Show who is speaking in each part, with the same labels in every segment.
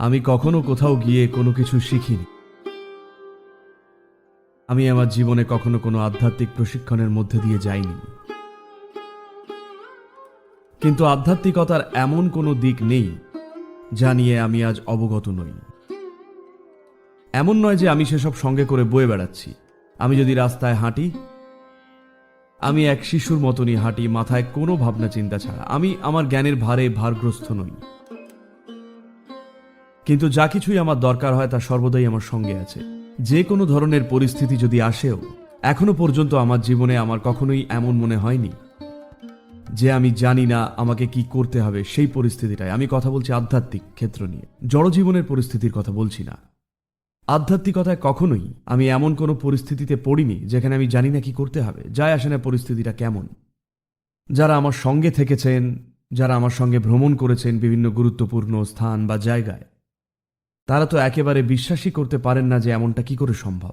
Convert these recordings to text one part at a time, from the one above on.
Speaker 1: আমি কখনো কোথাও গিয়ে কোনো কিছু শিখিনি। আমি আমার জীবনে কখনো কোনো আধ্যাত্মিক প্রশিক্ষণের মধ্যে দিয়ে যাইনি। কিন্তু আধ্যাত্মিকতার এমন কোনো দিক নেই, যা নিয়ে আমি আজ অবগত নই। এমন নয় যে আমি সেসব সঙ্গে করে বয়ে বেড়াচ্ছি। আমি যদি রাস্তায় হাঁটি, আমি এক শিশুর মতনই হাঁটি, মাথায় কোনো ভাবনা চিন্তা ছাড়া। আমি আমার জ্ঞানের ভারে ভারগ্রস্ত নই। কিন্তু যা কিছুই আমার দরকার হয় তা সর্বদাই আমার সঙ্গে আছে। যে কোনো ধরনের পরিস্থিতি যদি আসেও, এখনও পর্যন্ত আমার জীবনে আমার কখনোই এমন মনে হয়নি যে আমি জানি না আমাকে কি করতে হবে সেই পরিস্থিতিটায়। আমি কথা বলছি আধ্যাত্মিক ক্ষেত্র নিয়ে। জড়জীবনের পরিস্থিতির কথা বলছি না। আধ্যাত্মিকতায় কখনোই আমি এমন কোনো পরিস্থিতিতে পড়িনি যেখানে আমি জানি না কি করতে হবে। যায় আসে না পরিস্থিতিটা কেমন। যারা আমার সঙ্গে থেকেছেন, যারা আমার সঙ্গে ভ্রমণ করেছেন বিভিন্ন গুরুত্বপূর্ণ স্থান বা জায়গায় তারা তো একেবারে বিশ্বাসই করতে পারেন না যে এমনটা কি করে সম্ভব।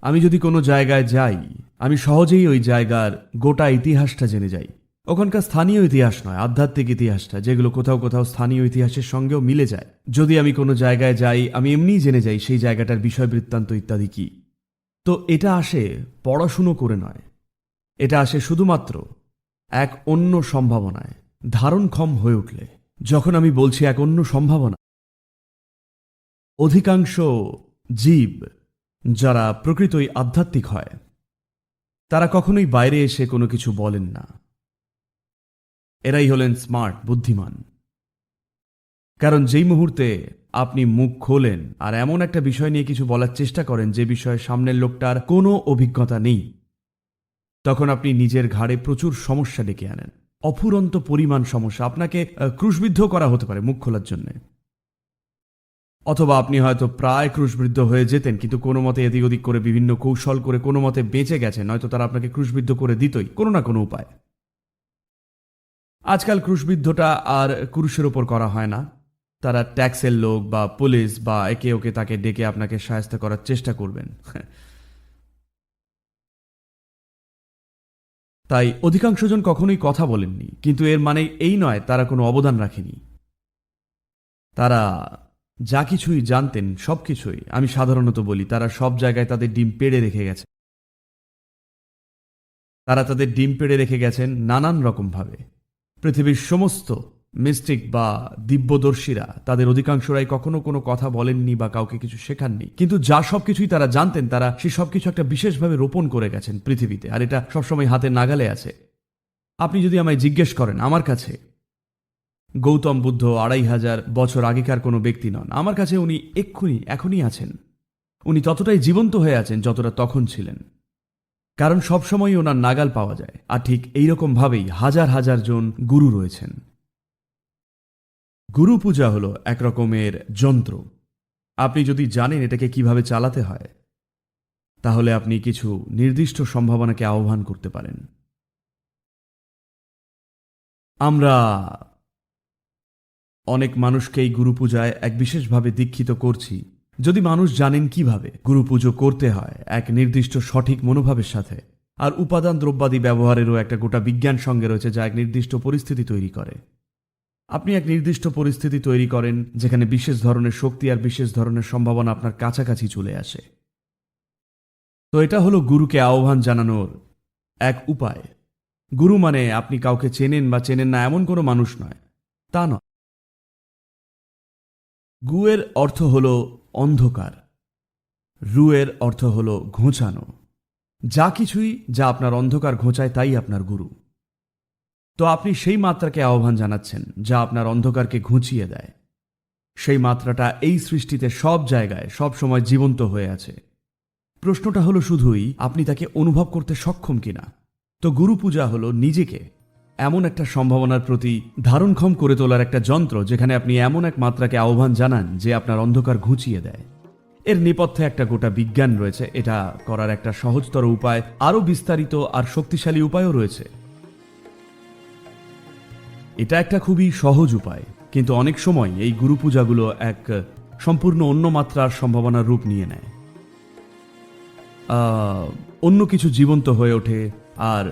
Speaker 1: আমি যদি কোনো জায়গায় যাই, আমি সহজেই ওই জায়গার গোটা ইতিহাসটা জেনে যাই। ওখানকার স্থানীয় ইতিহাস নয়, আধ্যাত্মিক ইতিহাসটা, যেগুলো কোথাও কোথাও স্থানীয় ইতিহাসের সঙ্গেও মিলে যায়। যদি আমি কোনো জায়গায় যাই, আমি এমনিই জেনে যাই সেই জায়গাটার বিষয় বৃত্তান্ত ইত্যাদি কি। তো এটা আসে পড়াশুনো করে নয়। এটা আসে শুধুমাত্র এক অন্য সম্ভাবনায়, ধারণক্ষম হয়ে উঠলে। যখন আমি বলছি এক অন্য সম্ভাবনা অধিকাংশ জীব যারা প্রকৃতই আধ্যাত্মিক হয়, তারা কখনোই বাইরে এসে কোনো কিছু বলেন না। এরাই হলেন স্মার্ট বুদ্ধিমান। কারণ যেই মুহূর্তে আপনি মুখ খোলেন আর এমন একটা বিষয় নিয়ে কিছু বলার চেষ্টা করেন যে বিষয়ে সামনের লোকটার কোনো অভিজ্ঞতা নেই, তখন আপনি নিজের ঘাড়ে প্রচুর সমস্যা ডেকে আনেন। অফুরন্ত পরিমাণ সমস্যা। আপনাকে ক্রুশবিদ্ধ করা হতে পারে মুখ খোলার জন্যে। অথবা আপনি হয়তো প্রায় ক্রুশবিদ্ধ হয়ে যেতেন, কিন্তু কোনো মতে এদিক ওদিক করে বিভিন্ন কৌশল করে কোনো মতে বেঁচে গেছেন, নয়তো তারা আপনাকে ক্রুশবিদ্ধ করে দিতই, কোনো না কোনো উপায়। আজকাল ক্রুশবিদ্ধটা আর ক্রুশের ওপর করা হয় না। তারা ট্যাক্সের লোক বা পুলিশ বা একে ওকে তাকে ডেকে আপনাকে সাহায্য করার চেষ্টা করবেন। তাই অধিকাংশজন কখনোই কথা বলেননি, কিন্তু এর মানে এই নয়, তারা কোনো অবদান রাখেনি। তারা যা কিছুই জানতেন সব কিছুই আমি সাধারণত বলি, তারা সব জায়গায় তাদের ডিম পেড়ে রেখে গেছে। তারা তাদের ডিম পেড়ে রেখে গেছেন নানান রকমভাবে। পৃথিবীর সমস্ত মিস্টিক বা দিব্যদর্শীরা তাদের অধিকাংশরাই কখনো কোনো কথা বলেননি বা কাউকে কিছু শেখাননি। কিন্তু যা সব কিছুই তারা জানতেন, তারা সে সব কিছু একটা বিশেষভাবে রোপণ করে গেছেন পৃথিবীতে। আর এটা সবসময় হাতে নাগালে আছে। আপনি যদি আমায় জিজ্ঞেস করেন আমার কাছে গৌতম বুদ্ধ আড়াই হাজার বছর আগেকার কোনো ব্যক্তি নন। আমার কাছে উনি এক্ষুনি, এখনই আছেন। উনি ততটাই জীবন্ত হয়ে আছেন যতটা তখন ছিলেন। কারণ সবসময় ওনার নাগাল পাওয়া যায়, আর ঠিক এইরকমভাবেই হাজার হাজার জন গুরু রয়েছেন। গুরু পূজা হলো এক রকমের যন্ত্র। আপনি যদি জানেন এটাকে কীভাবে চালাতে হয়, তাহলে আপনি কিছু নির্দিষ্ট সম্ভাবনাকে আহ্বান করতে পারেন। আমরা অনেক মানুষকে এই গুরু পূজায় এক বিশেষভাবে দীক্ষিত করছি। যদি মানুষ জানেন কীভাবে গুরু পুজো করতে হয় এক নির্দিষ্ট সঠিক মনোভাবের সাথে, আর উপাদান দ্রব্যাদি ব্যবহারেরও একটা গোটা বিজ্ঞান সঙ্গে রয়েছে যা এক নির্দিষ্ট পরিস্থিতি তৈরি করে। আপনি এক নির্দিষ্ট পরিস্থিতি তৈরি করেন যেখানে বিশেষ ধরনের শক্তি আর বিশেষ ধরনের সম্ভাবনা আপনার কাছাকাছি চলে আসে। তো এটা হলো গুরুকে আহ্বান জানানোর এক উপায়। গুরু মানে আপনি কাউকে চেনেন বা চেনেন না এমন কোনো মানুষ নয়, তা নয়। গুয়ের অর্থ হল অন্ধকার। রুয়ের অর্থ হল ঘোঁচানো। যা কিছুই যা আপনার অন্ধকার ঘোঁচায় তাই আপনার গুরু। তো আপনি সেই মাত্রাকে আহ্বান জানাচ্ছেন, যা আপনার অন্ধকারকে ঘুচিয়ে দেয়। সেই মাত্রাটা এই সৃষ্টিতে সব জায়গায়, সব সময় জীবন্ত হয়ে আছে। প্রশ্নটা হলো শুধুই, আপনি তাকে অনুভব করতে সক্ষম কিনা? তো গুরু পূজা হলো নিজেকে। এমন একটা সম্ভাবনার প্রতি ধারণক্ষম করে তোলার একটা যন্ত্র যেখানে আপনি এমন এক মাত্রাকে আহ্বান জানান যে আপনার অন্ধকার ঘুচিয়ে দেয়। এর নেপথ্যে একটা গোটা বিজ্ঞান রয়েছে। এটা করার একটা সহজতর উপায়, আরও বিস্তারিত আর শক্তিশালী উপায়ও রয়েছে। এটা একটা খুবই সহজ উপায়, কিন্তু অনেক সময় এই গুরু পূজাগুলো এক সম্পূর্ণ অন্য মাত্রার সম্ভাবনার রূপ নিয়ে নেয়। অন্য কিছু জীবন্ত হয়ে ওঠে, আর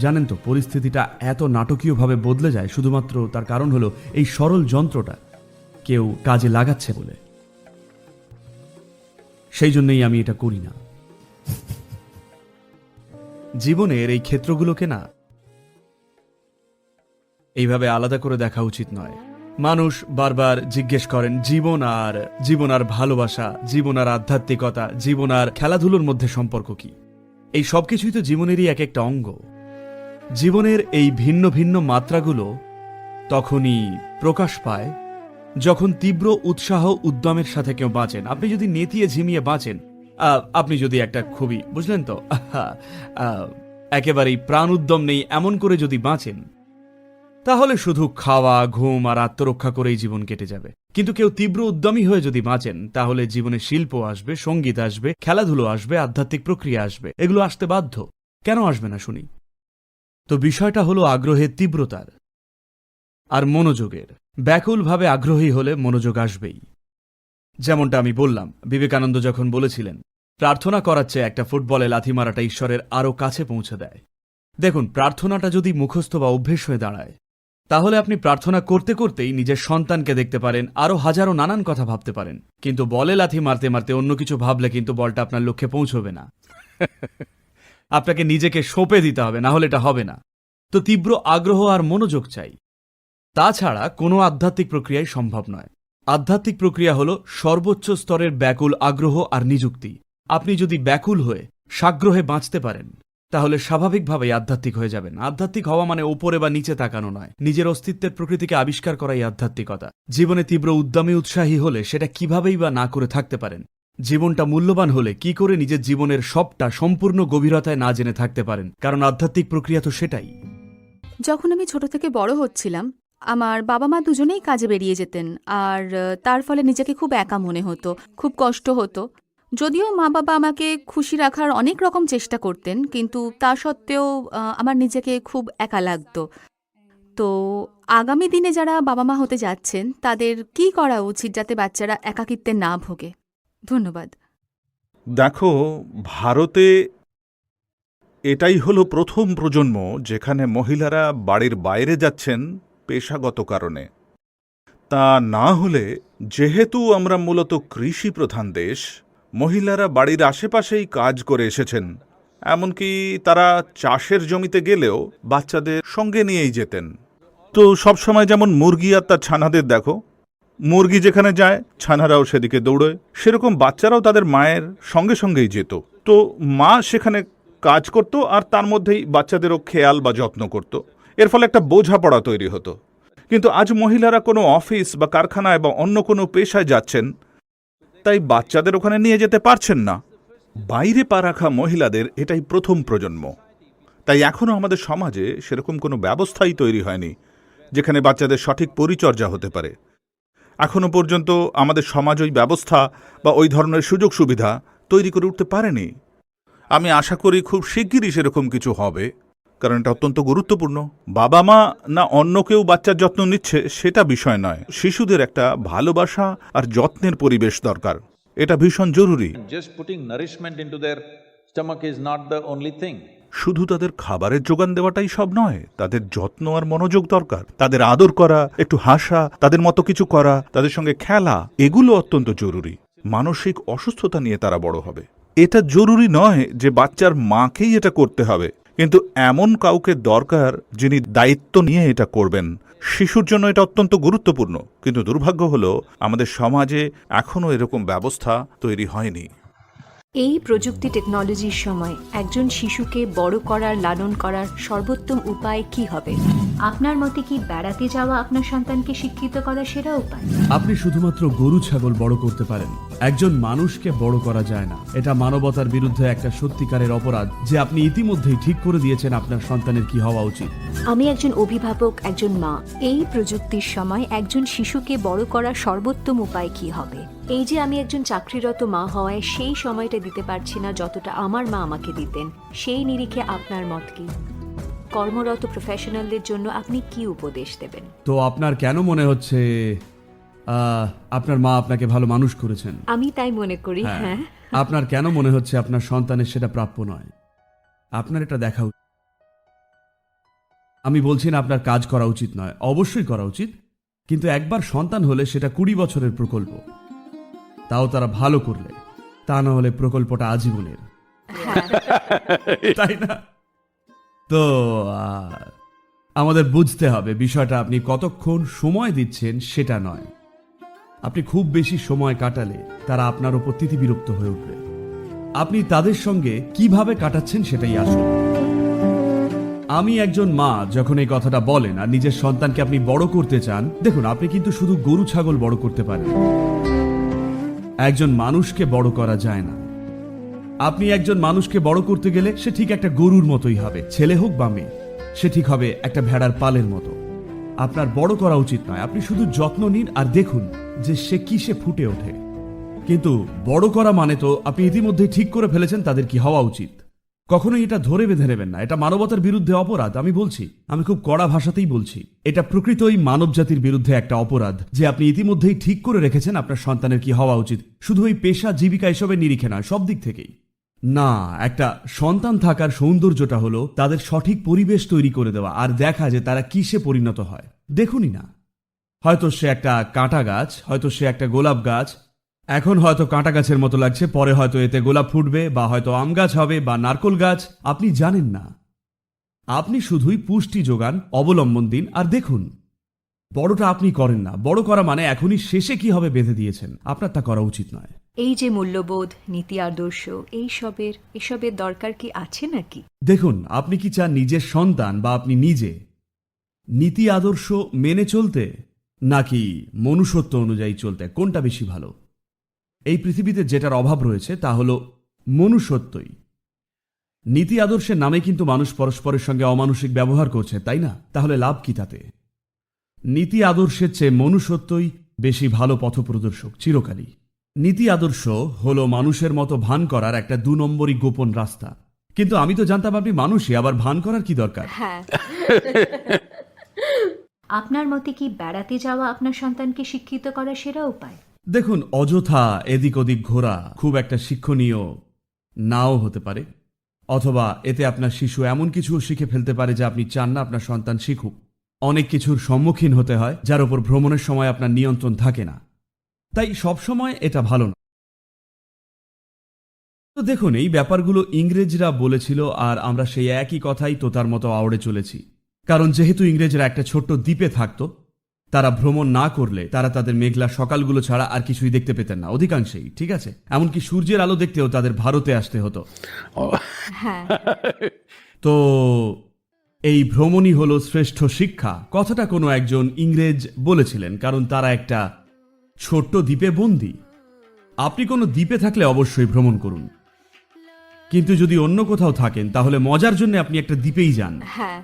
Speaker 1: জানেন তো, পরিস্থিতিটা এত নাটকীয়ভাবে বদলে যায়, শুধুমাত্র তার কারণ হলো এই সরল যন্ত্রটা কেউ কাজে লাগাচ্ছে বলে। সেই জন্যই আমি এটা করি না। জীবনের এই ক্ষেত্রগুলোকে না এইভাবে আলাদা করে দেখা উচিত নয়। মানুষ বারবার জিজ্ঞেস করেন, জীবন আর জীবন আর ভালোবাসা, জীবন আর আধ্যাত্মিকতা, জীবন আর খেলাধুলোর মধ্যে সম্পর্ক কি? এই সবকিছুই তো জীবনেরই এক একটা অঙ্গ। জীবনের এই ভিন্ন ভিন্ন মাত্রাগুলো তখনই প্রকাশ পায় যখন তীব্র উৎসাহ উদ্যমের সাথে কেউ বাঁচেন। আপনি যদি নেতিয়ে ঝিমিয়ে বাঁচেন আপনি যদি একটা খুবই, বুঝলেন তো? একেবারেই প্রাণ উদ্যম নেই এমন করে যদি বাঁচেন, তাহলে শুধু খাওয়া, ঘুম আর আত্মরক্ষা করেই জীবন কেটে যাবে। কিন্তু কেউ তীব্র উদ্যমী হয়ে যদি বাঁচেন, তাহলে জীবনে শিল্প আসবে, সংগীত আসবে, খেলাধুলো আসবে, আধ্যাত্মিক প্রক্রিয়া আসবে। এগুলো আসতে বাধ্য। কেন আসবে না শুনি? তো বিষয়টা হলো আগ্রহের তীব্রতার আর মনোযোগের। ব্যাকুলভাবে আগ্রহী হলে মনোযোগ আসবেই। যেমনটা আমি বললাম, বিবেকানন্দ যখন বলেছিলেন, প্রার্থনা করার চেয়ে একটা ফুটবলে লাথি মারাটা ঈশ্বরের আরও কাছে পৌঁছে দেয়। দেখুন, প্রার্থনাটা যদি মুখস্থ বা অভ্যেস হয়ে দাঁড়ায়, তাহলে আপনি প্রার্থনা করতে করতেই নিজের সন্তানকে দেখতে পারেন, আরও হাজারো নানান কথা ভাবতে পারেন। কিন্তু বলে লাথি মারতে মারতে অন্য কিছু ভাবলে কিন্তু বলটা আপনার লক্ষ্যে পৌঁছবে না। আপনাকে নিজেকে সঁপে দিতে হবে, না হলে এটা হবে না। তো তীব্র আগ্রহ আর মনোযোগ চাই। তাছাড়া কোনো আধ্যাত্মিক প্রক্রিয়াই সম্ভব নয়। আধ্যাত্মিক প্রক্রিয়া হল সর্বোচ্চ স্তরের ব্যাকুল আগ্রহ আর নিযুক্তি। আপনি যদি ব্যাকুল হয়ে সাগ্রহে বাঁচতে পারেন, তাহলে স্বাভাবিকভাবেই আধ্যাত্মিক হয়ে যাবেন। আধ্যাত্মিক হওয়া মানে ওপরে বা নিচে তাকানো নয়। নিজের অস্তিত্বের প্রকৃতিকে আবিষ্কার করাই আধ্যাত্মিকতা। জীবনে তীব্র উদ্যমী, উৎসাহী হলে সেটা কিভাবেই বা না করে থাকতে পারেন জীবনটা মূল্যবান হলে কি করে নিজের জীবনের সবটা সম্পূর্ণ গভীরতায় না জেনে থাকতে পারেন? কারণ আধ্যাত্মিক প্রক্রিয়া তো সেটাই।
Speaker 2: যখন আমি ছোট থেকে বড় হচ্ছিলাম, আমার বাবা মা দুজনেই কাজে বেরিয়ে যেতেন, আর তার ফলে নিজেকে খুব একা মনে হতো, খুব কষ্ট হতো। যদিও মা বাবা আমাকে খুশি রাখার অনেক রকম চেষ্টা করতেন, কিন্তু তা সত্ত্বেও আমার নিজেকে খুব একা লাগতো। তো আগামী দিনে যারা বাবা মা হতে যাচ্ছেন, তাদের কি করা উচিত যাতে বাচ্চারা একাকিত্বে না ভোগে? ধন্যবাদ।
Speaker 3: দেখো, ভারতে এটাই হলো প্রথম প্রজন্ম যেখানে মহিলারা বাড়ির বাইরে যাচ্ছেন পেশাগত কারণে। তা না হলে যেহেতু আমরা মূলত কৃষি প্রধান দেশ, মহিলারা বাড়ির আশেপাশেই কাজ করে এসেছেন, এমনকি তারা চাষের জমিতে গেলেও বাচ্চাদের সঙ্গে নিয়েই যেতেন। তো সবসময় যেমন মুরগি আর তার ছানাদের দেখো মুরগি যেখানে যায়, ছানারাও সেদিকে দৌড়য়। সেরকম বাচ্চারাও তাদের মায়ের সঙ্গে সঙ্গেই যেত। তো মা সেখানে কাজ করত আর তার মধ্যেই বাচ্চাদেরও খেয়াল বা যত্ন করত। এর ফলে একটা বোঝাপড়া তৈরি হতো। কিন্তু আজ মহিলারা কোনো অফিস বা কারখানায় বা অন্য কোনো পেশায় যাচ্ছেন, তাই বাচ্চাদের ওখানে নিয়ে যেতে পারছেন না। বাইরে পা রাখা মহিলাদের এটাই প্রথম প্রজন্ম। তাই এখনও আমাদের সমাজে সেরকম কোনো ব্যবস্থাই তৈরি হয়নি, যেখানে বাচ্চাদের সঠিক পরিচর্যা হতে পারে। এখনও পর্যন্ত আমাদের সমাজ ওই ব্যবস্থা বা ওই ধরনের সুযোগ সুবিধা তৈরি করে উঠতে পারেনি। আমি আশা করি খুব শিগগিরই সেরকম কিছু হবে, কারণ এটা অত্যন্ত গুরুত্বপূর্ণ। বাবা মা না অন্য কেউ বাচ্চার যত্ন নিচ্ছে সেটা বিষয় নয়। শিশুদের একটা ভালোবাসা আর যত্নের পরিবেশ দরকার। এটা ভীষণ জরুরি।
Speaker 4: Just putting nourishment into their stomach is not the only thing.
Speaker 3: শুধু তাদের খাবারের যোগান দেওয়াটাই সব নয়, তাদের যত্ন আর মনোযোগ দরকার। তাদের আদর করা, একটু হাসা, তাদের মতো কিছু করা, তাদের সঙ্গে খেলা, এগুলো অত্যন্ত জরুরি। মানসিক অসুস্থতা নিয়ে তারা বড় হবে। এটা জরুরি নয় যে বাচ্চার মাকেই এটা করতে হবে, কিন্তু এমন কাউকে দরকার যিনি দায়িত্ব নিয়ে এটা করবেন। শিশুর জন্য এটা অত্যন্ত গুরুত্বপূর্ণ, কিন্তু দুর্ভাগ্য হলো আমাদের সমাজে এখনও এরকম ব্যবস্থা তৈরি হয়নি।
Speaker 5: এই প্রযুক্তি টেকনোলজির সময় একজন শিশুকে বড় করার লালন করার সর্বোত্তম উপায় কি হবে? আপনার মতে কি বেড়াতে যাওয়া আপনার সন্তানকে শিক্ষিত করা সেরা উপায়?
Speaker 1: আপনি শুধুমাত্র গরু ছাগল বড় করতে পারেন। একজন মানুষকে বড় করা যায় না। এটা মানবতার বিরুদ্ধে একটা সত্যিকারের অপরাধ যে আপনি ইতিমধ্যেই ঠিক করে দিয়েছেন আপনার সন্তানের কি হওয়া উচিত।
Speaker 5: আমি একজন অভিভাবক একজন মা। এই প্রযুক্তির সময় একজন শিশুকে বড় করার সর্বোত্তম উপায় কি হবে? এই যে আমি একজন চাকরিরত মা হওয়ায় সেই সময়টা দিতে পারছি না যতটা আমার মা আমাকে দিতেন সেই নিরিখে আপনার মত কি? কর্মরত প্রফেশনালদের জন্য আপনি কি উপদেশ দেবেন?
Speaker 1: তো আপনার কেন মনে হচ্ছে আপনার মা আপনাকে ভালো মানুষ করেছেন?
Speaker 5: আমি তাই মনে করি
Speaker 1: হ্যাঁ।
Speaker 5: হ্যাঁ।
Speaker 1: আপনার কেন মনে হচ্ছে আপনার সন্তানের সেটা প্রাপ্য নয়? আপনার এটা দেখা উচিত। আমি বলছি না আপনার কাজ করা উচিত নয় অবশ্যই করা উচিত কিন্তু একবার সন্তান হলে সেটা কুড়ি বছরের প্রকল্প। তাও তারা ভালো করলে। তা না হলে প্রকল্পটা আজীবনের। তাই না? তো আমাদের বুঝতে হবে বিষয়টা আপনি কতক্ষণ সময় দিচ্ছেন সেটা নয়। আপনি খুব বেশি সময় কাটালে তারা আপনার উপর তিথি বিরক্ত হয়ে উঠবে। আপনি তাদের সঙ্গে কীভাবে কাটাচ্ছেন সেটাই আসল। আমি একজন মা যখন এই কথাটা বলেন আর নিজের সন্তানকে আপনি বড় করতে চান দেখুন আপনি কিন্তু শুধু গরু ছাগল বড় করতে পারেন। একজন মানুষকে বড় করা যায় না। আপনি একজন মানুষকে বড় করতে গেলে সে ঠিক একটা গরুর মতোই হবে, ছেলে হোক বা মেয়ে। সে ঠিক হবে একটা ভেড়ার পালের মতো। আপনার বড় করা উচিত নয়। আপনি শুধু যত্ন নিন আর দেখুন যে সে কিসে ফুটে ওঠে। কিন্তু বড় করা মানে তো আপনি ইতিমধ্যে ঠিক করে ফেলেছেন তাদের কি হওয়া উচিত। কখনোই এটা ধরে বেঁধে নেবেন না। এটা মানবতার বিরুদ্ধে অপরাধ, আমি বলছি। আমি খুব কড়া ভাষাতেই বলছি। এটা প্রকৃতই মানব জাতির বিরুদ্ধে একটা অপরাধ, যে আপনি ইতিমধ্যেই ঠিক করে রেখেছেন আপনার সন্তানের কি হওয়া উচিত। শুধু ওই পেশা জীবিকা এসবের নিরিখে নয়, সব দিক থেকেই। না, একটা সন্তান থাকার সৌন্দর্যটা হলো তাদের সঠিক পরিবেশ তৈরি করে দেওয়া আর দেখা যে তারা কিসে পরিণত হয়। দেখুনই না। হয়তো সে একটা কাঁটা গাছ, হয়তো সে একটা গোলাপ গাছ এখন হয়তো কাঁটা গাছের মতো লাগছে পরে হয়তো এতে গোলাপ ফুটবে বা হয়তো আম গাছ হবে বা নারকোল গাছ আপনি জানেন না। আপনি শুধুই পুষ্টি যোগান অবলম্বন দিন আর দেখুন। বড়টা আপনি করেন না বড় করা মানে এখনই শেষে কি হবে বেঁধে দিয়েছেন আপনার তা করা উচিত নয়।
Speaker 5: এই যে মূল্যবোধ নীতি আদর্শ এইসবের এসবের দরকার কি আছে নাকি?
Speaker 1: দেখুন আপনি কি চান নিজের সন্তান বা আপনি নিজে? নীতি আদর্শ মেনে চলতে নাকি মনুষ্যত্ব অনুযায়ী চলতে কোনটা বেশি ভালো? এই পৃথিবীতে যেটার অভাব রয়েছে তা হল মনুষ্যত্বই। নীতি আদর্শের নামে কিন্তু মানুষ পরস্পরের সঙ্গে অমানসিক ব্যবহার করছে, তাই না? তাহলে লাভ কি তাতে? নীতি আদর্শের চেয়ে মনুষ্যত্বই বেশি ভালো পথপ্রদর্শক, চিরকালই। নীতি আদর্শ হলো মানুষের মতো ভান করার একটা দু নম্বরই গোপন রাস্তা। কিন্তু আমি তো জানতাম আপনি মানুষই, আবার ভান করার কি দরকার?
Speaker 5: হ্যাঁ। আপনার মতে কি বেড়াতে যাওয়া আপনার সন্তানকে শিক্ষিত করার সেরা উপায়?
Speaker 1: দেখুন, অযথা এদিক ওদিক ঘোরা খুব একটা শিক্ষণীয় নাও হতে পারে, অথবা এতে আপনার শিশু এমন কিছুও শিখে ফেলতে পারে যা আপনি চান না আপনার সন্তান শিখুক। অনেক কিছুর সম্মুখীন হতে হয়, যার উপর ভ্রমণের সময় আপনার নিয়ন্ত্রণ থাকে না। তাই সবসময় এটা ভালো না। তো দেখুন, এই ব্যাপারগুলো ইংরেজরা বলেছিল আর আমরা সেই একই কথাই তোতার মতো আওড়ে চলেছি। কারণ যেহেতু ইংরেজরা একটা ছোট্ট দ্বীপে থাকতো তারা ভ্রমণ না করলে তারা তাদের মেঘলা সকালগুলো ছাড়া আর কিছুই দেখতে পেতেন না অধিকাংশেই ঠিক আছে? এমনকি সূর্যের আলো দেখতেও তাদের ভারতে আসতে হতো।
Speaker 5: হ্যাঁ।
Speaker 1: তো এই ভ্রমণই হলো শ্রেষ্ঠ শিক্ষা কথাটা কোনো একজন ইংরেজ বলেছিলেন কারণ তারা একটা ছোট্ট দ্বীপে বন্দী। আপনি কোনো দ্বীপে থাকলে অবশ্যই ভ্রমণ করুন। কিন্তু যদি অন্য কোথাও থাকেন তাহলে মজার জন্য আপনি একটা দ্বীপেই যান।
Speaker 5: হ্যাঁ।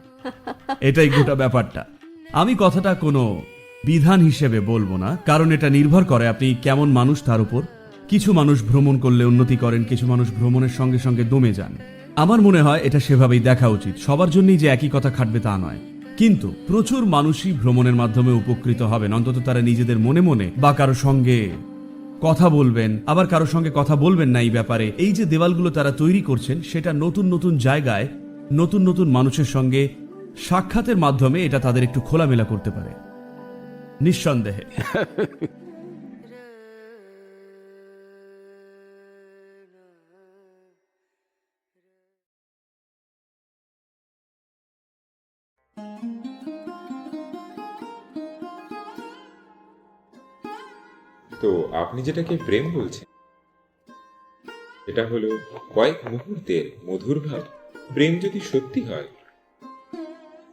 Speaker 1: এটাই গোটা ব্যাপারটা। আমি কথাটা কোনো বিধান হিসেবে বলব না, কারণ এটা নির্ভর করে আপনি কেমন মানুষ তার উপর। কিছু মানুষ ভ্রমণ করলে উন্নতি করেন, কিছু মানুষ ভ্রমণের সঙ্গে সঙ্গে দমে যান। আমার মনে হয় এটা সেভাবেই দেখা উচিত, সবার জন্যই যে একই কথা খাটবে তা নয়। কিন্তু প্রচুর মানুষই ভ্রমণের মাধ্যমে উপকৃত হবেন, অন্তত তারা নিজেদের মনে মনে বা কারও সঙ্গে কথা বলবেন, আবার কারও সঙ্গে কথা বলবেন না এই ব্যাপারে। এই যে দেওয়ালগুলো তারা তৈরি করছেন, সেটা নতুন নতুন জায়গায় নতুন নতুন মানুষের সঙ্গে সাক্ষাতের মাধ্যমে এটা তাদের একটু খোলামেলা করতে পারে। নিঃসন্দেহে।
Speaker 6: তো আপনি যেটাকে প্রেম বলছেন, এটা হলো কয়েক মুহূর্তের মধুর ভাব। প্রেম যদি সত্যি হয়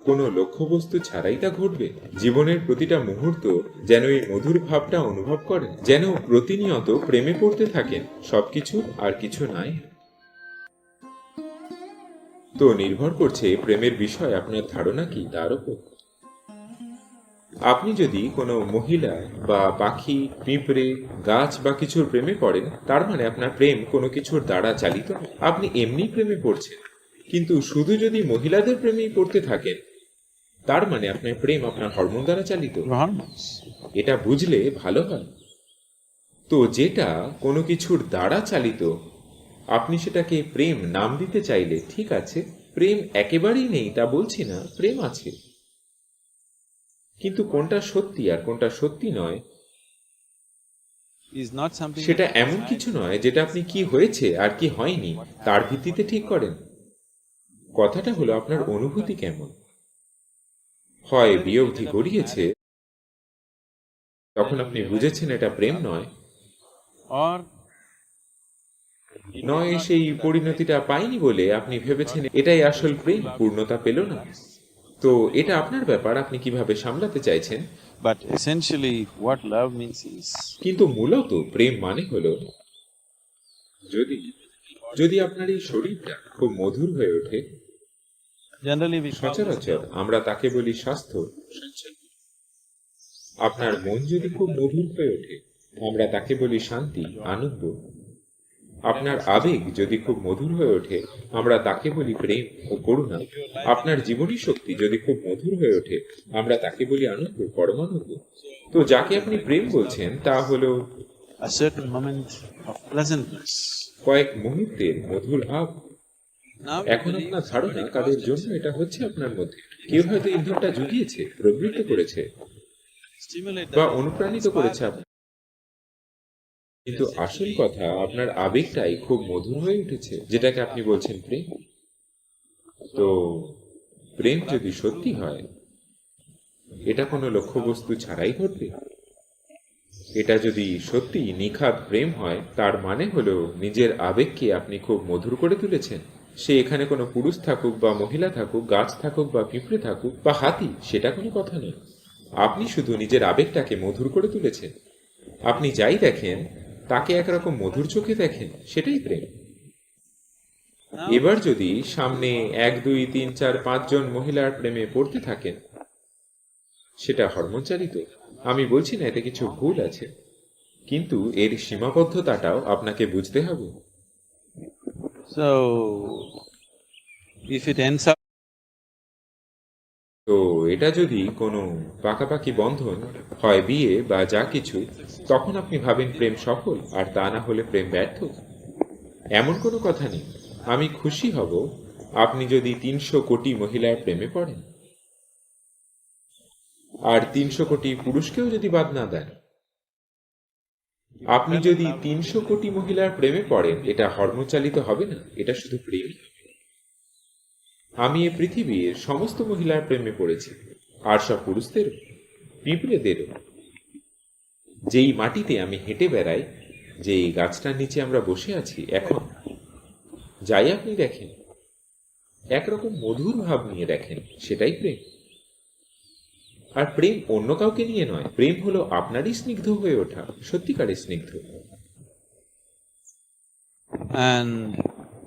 Speaker 6: কোনো লক্ষ্যবস্তু ছাড়াই তা ঘটবে। জীবনের প্রতিটা মুহূর্ত যেন এই মধুর ভাবটা অনুভব করেন যেন প্রতিনিয়ত প্রেমে পড়তে থাকেন। সবকিছু আর কিছু নাই তো নির্ভর করছে প্রেমের বিষয়, আপনার ধারণা কি? তার উপর। আপনি যদি কোনো মহিলা বা পাখি, পিঁপড়ে, গাছ বা কিছুর প্রেমে পড়েন, তার মানে আপনার প্রেম কোনো কিছুর দ্বারা চালিত আপনি এমনি প্রেমে পড়ছেন। কিন্তু শুধু যদি মহিলাদের প্রেমেই পড়তে থাকেন তার মানে আপনার প্রেম আপনার হরমোন দ্বারা চালিত। এটা বুঝলে ভালো হয়। তো যেটা কোনো কিছুর দ্বারা চালিত আপনি সেটাকে প্রেম নাম দিতে চাইলে ঠিক আছে প্রেম একেবারেই নেই তা বলছি না প্রেম আছে। কিন্তু কোনটা সত্যি আর কোনটা সত্যি নয় সেটা এমন কিছু নয় যেটা আপনি কি হয়েছে আর কি হয়নি তার ভিত্তিতে ঠিক করেন। কথাটা হলো আপনার অনুভূতি কেমন? হয় বিয়ে গড়িয়েছে। তখন আপনি বুঝেছেন এটা প্রেম নয়। নয় সেই পরিণতিটা পাইনি বলে আপনি ভেবেছেন এটাই আসল প্রেম পূর্ণতা পেল না। তো এটা আপনার ব্যাপার আপনি কীভাবে সামলাতে চাইছেন? কিন্তু মূলত প্রেম মানে হলো যদি যদি আপনার এই শরীরটা খুব মধুর হয়ে ওঠে সচরাচর আমরা তাকে বলি স্বাস্থ্য। আপনার মন যদি খুব মধুর হয়ে ওঠে আমরা তাকে বলি শান্তি আনন্দ। আপনার আবেগ যদি খুব মধুর হয়ে ওঠে আমরা তাকে বলি প্রেম ও করুণা। আপনার জীবনী শক্তি যদি খুব মধুর হয়ে ওঠে আমরা তাকে বলি আনন্দ পরমানন্দ। তো যাকে আপনি প্রেম বলছেন তা হলো কয়েক মুহূর্তের মধুর ভাব। এখন আপনার ধারণা কাদের জন্য এটা হচ্ছে আপনার মধ্যে? কেউ হয়তো ইন্ধনটা জুগিয়েছে প্রবৃত্ত করেছে বা অনুপ্রাণিত করেছে আপনার কিন্তু আসল কথা আপনার আবেগটাই খুব মধুর হয়ে উঠেছে যেটাকে আপনি বলছেন প্রেম। তো প্রেম যদি সত্যি হয় এটা কোনো লক্ষ্যবস্তু ছাড়াই ঘটবে। এটা যদি সত্যি নিখাদ প্রেম হয় তার মানে হলো নিজের আবেগকে আপনি খুব মধুর করে তুলেছেন। সে এখানে কোনো পুরুষ থাকুক বা মহিলা থাকুক, গাছ থাকুক বা পিঁপড়ে থাকুক বা হাতি, সেটা কোনো কথা নয়। আপনি শুধু নিজের আবেগটাকে মধুর করে তুলেছেন। আপনি যাই দেখেন, তাকে একরকম মধুর চোখে দেখেন, সেটাই প্রেম। এবার যদি সামনে এক, দুই, তিন, চার পাঁচজন মহিলার প্রেমে পড়তে থাকেন, সেটা হরমোন আমি বলছি না এতে কিছু ভুল আছে, কিন্তু এর সীমাবদ্ধতাটাও আপনাকে বুঝতে হবে।
Speaker 7: So, if it ends up
Speaker 6: তো এটা যদি কোনো পাকাপাকি বন্ধন হয় বিয়ে বা যা কিছু, তখন আপনি ভাবেন প্রেম সফল আর তা না হলে প্রেম ব্যর্থ। এমন কোনো কথা নেই। আমি খুশি হব আপনি যদি তিনশো কোটি মহিলার প্রেমে পড়েন। আর তিনশো কোটি পুরুষকেও যদি বাদ না দেন। আপনি যদি তিনশো কোটি মহিলার প্রেমে পড়েন এটা হর্মচালিত হবে না? এটা শুধু প্রেমই আমি এ পৃথিবীর সমস্ত মহিলার প্রেমে পড়েছি আর সব পুরুষদেরও পিঁপড়েদেরও। যেই মাটিতে আমি হেঁটে বেড়াই যে এই গাছটার নিচে আমরা বসে আছি এখন যাই আপনি দেখেন একরকম মধুর ভাব নিয়ে দেখেন সেটাই প্রেম। আর প্রেম অন্য কাউকে নিয়ে নয়। প্রেম হলো আপনারই স্নিগ্ধ হয়ে ওঠা সত্যিকারের স্নিগ্ধ।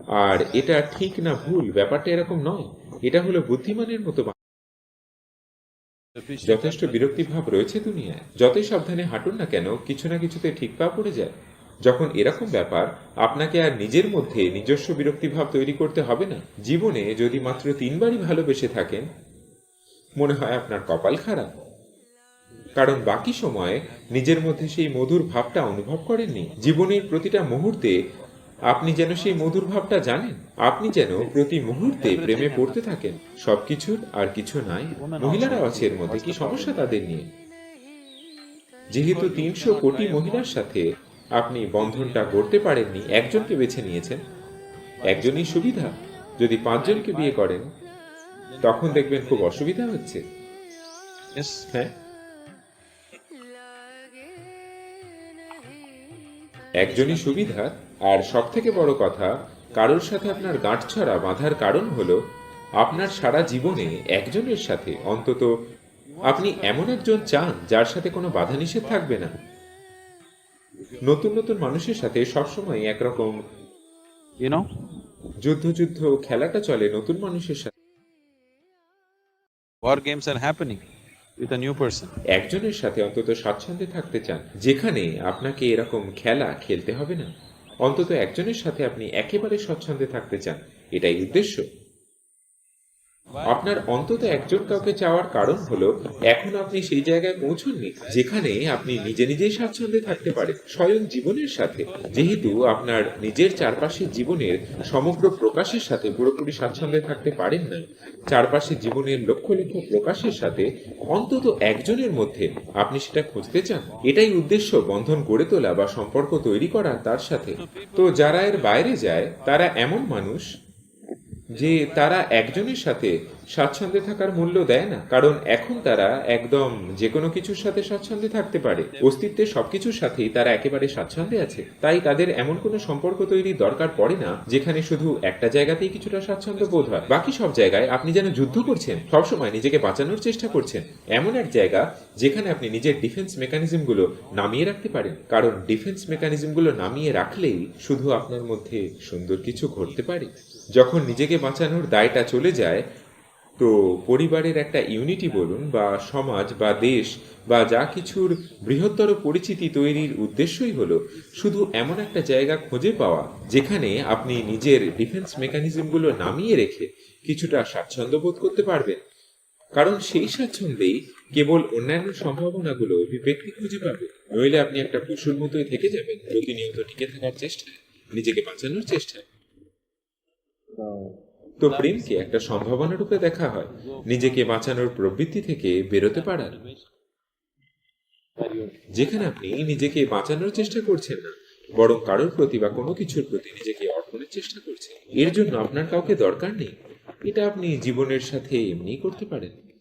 Speaker 6: আর এটা ঠিক না ভুল ব্যাপারটা এরকম নয়। এটা হলো বুদ্ধিমানের মতো যথেষ্ট বিরক্তিভাব রয়েছে দুনিয়ায়। যতই সাবধানে হাঁটুন না কেন কিছু না কিছুতে ঠিক পা পড়ে যায়। যখন এরকম ব্যাপার আপনাকে আর নিজের মধ্যে নিজস্ব বিরক্তিভাব তৈরি করতে হবে না। জীবনে যদি মাত্র তিনবারই ভালোবেসে থাকেন মনে হয় আপনার কপাল খারাপ। কারণ বাকি সময়ে নিজের মধ্যে সেই মধুর ভাবটা অনুভব করেননি। জীবনের প্রতিটা মুহূর্তে আপনি যেন সেই মধুর ভাবটা জানেন। আপনি যেন প্রতি মুহূর্তে প্রেমে পড়তে থাকেন। সবকিছুর আর কিছু নাই। মহিলারাও আছে এর মধ্যে। কি সমস্যা তাদের নিয়ে? যেহেতু তিনশো কোটি মহিলার সাথে আপনি বন্ধনটা করতে পারেননি, একজনকে বেছে নিয়েছেন। একজনই সুবিধা, যদি পাঁচজনকে বিয়ে করেন। তখন দেখবেন খুব অসুবিধা হচ্ছে। হ্যাঁ। একজনই সুবিধা আর সব থেকে বড় কথা কারোর সাথে আপনার গাঁটছড়া বাঁধার কারণ হলো আপনার সারা জীবনে একজনের সাথে অন্তত আপনি এমন একজন চান যার সাথে কোনো বাধা নিষেধ থাকবে না। নতুন নতুন মানুষের সাথে সবসময় একরকম যুদ্ধ যুদ্ধ খেলাটা চলে নতুন মানুষের সাথে।
Speaker 7: War games are happening with a new person.
Speaker 6: একজনের সাথে অন্তত স্বাচ্ছন্দ্যে থাকতে চান, যেখানে আপনাকে এরকম খেলা খেলতে হবে না। অন্তত একজনের সাথে আপনি একেবারে স্বচ্ছন্দে থাকতে চান, এটাই উদ্দেশ্য। আপনার অন্তত একজন কাউকে চাওয়ার কারণ হলো, এখন আপনি সেই জায়গায় পৌঁছননি, যেখানে আপনি নিজে নিজেই স্বাচ্ছন্দ্যে থাকতে পারেন, স্বয়ং জীবনের সাথে। যেহেতু আপনার নিজের চারপাশের জীবনের সমগ্র প্রকাশের সাথে পুরোপুরি স্বাচ্ছন্দ্যে থাকতে পারেন না, চারপাশে জীবনের লক্ষ লক্ষ প্রকাশের সাথে অন্তত একজনের মধ্যে আপনি সেটা খুঁজতে চান। এটাই উদ্দেশ্য বন্ধন গড়ে তোলা বা সম্পর্ক তৈরি করা তার সাথে। তো যারা এর বাইরে যায়, তারা এমন মানুষ যে তারা একজনের সাথে স্বাচ্ছন্দ্যে থাকার মূল্য দেয় না। কারণ এখন তারা একদম যে কোনো কিছুর সাথে স্বাচ্ছন্দ্যে থাকতে পারে। অস্তিত্বের সবকিছুর সাথেই তারা একেবারে স্বাচ্ছন্দ্যে আছে। তাই তাদের এমন কোনো সম্পর্ক তৈরির দরকার পড়ে না, যেখানে শুধু একটা জায়গাতেই কিছুটা স্বাচ্ছন্দ্য বোধ হয়। বাকি সব জায়গায় আপনি যেন যুদ্ধ করছেন, সবসময় নিজেকে বাঁচানোর চেষ্টা করছেন, এমন এক জায়গা যেখানে আপনি নিজের ডিফেন্স মেকানিজমগুলো নামিয়ে রাখতে পারেন। কারণ ডিফেন্স মেকানিজমগুলো নামিয়ে রাখলেই শুধু আপনার মধ্যে সুন্দর কিছু ঘটতে পারে। যখন নিজেকে বাঁচানোর দায়টা চলে যায়, তো পরিবারের একটা ইউনিটি বলুন বা সমাজ বা দেশ বা যা কিছুর বৃহত্তর পরিচিতি তৈরির উদ্দেশ্যই হলো শুধু এমন একটা জায়গা খুঁজে পাওয়া যেখানে আপনি নিজের ডিফেন্স মেকানিজমগুলো নামিয়ে রেখে কিছুটা স্বাচ্ছন্দ্য বোধ করতে পারবেন। কারণ সেই স্বাচ্ছন্দ্যেই কেবল অন্যান্য সম্ভাবনাগুলো অভিব্যক্তি খুঁজে পাবে। নইলে আপনি একটা পশুর মতোই থেকে যাবেন, প্রতিনিয়ত টিকে থাকার চেষ্টায়, নিজেকে বাঁচানোর চেষ্টায়। প্রেমকে একটা সম্ভাবনা রূপে দেখা হয়। নিজেকে বাঁচানোর প্রবৃত্তি থেকে বেরোতে পারার যেখানে আপনি নিজেকে বাঁচানোর চেষ্টা করছেন না, বরং কারোর প্রতি বা কোনো কিছুর প্রতি নিজেকে অর্পণের চেষ্টা করছেন। এর জন্য আপনার কাউকে দরকার নেই। এটা আপনি জীবনের সাথে এমনি করতে পারেন।